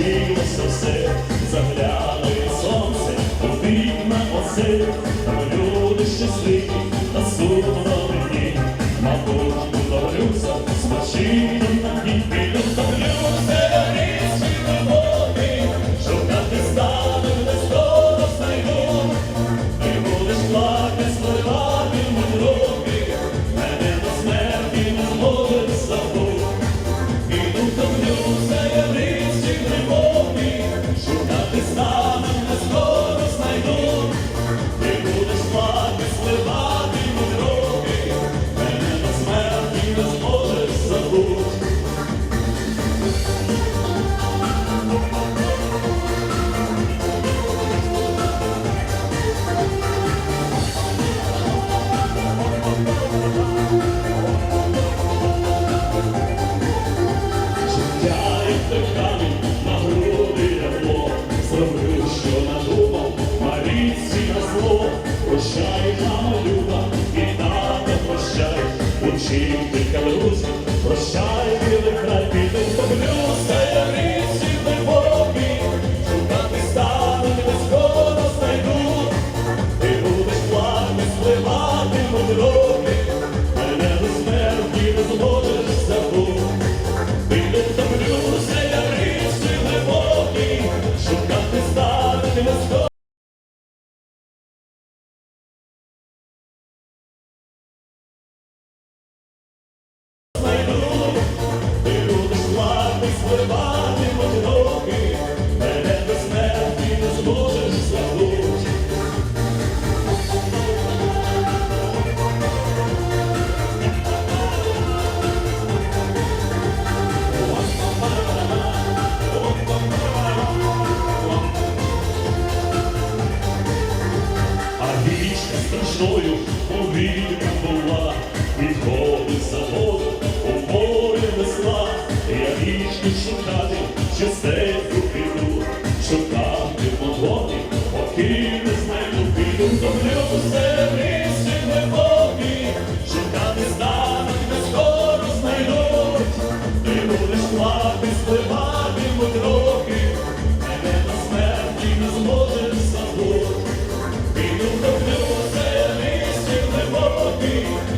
змінилося все, загляне сонце, у вікна там люди щасливі, учителька калюся, прощай, білий край, піду втомлюся, я в страшною повільна була, відходить за воду, і шукати чистеньку піду, шукати подводи, поки не знайду піду, то в серці глибокий, шукати станок, де скоро знайдуть, ти будеш плати, спливати мудроки, мене на смерті не зможеш забути, піду до в серці глибокий.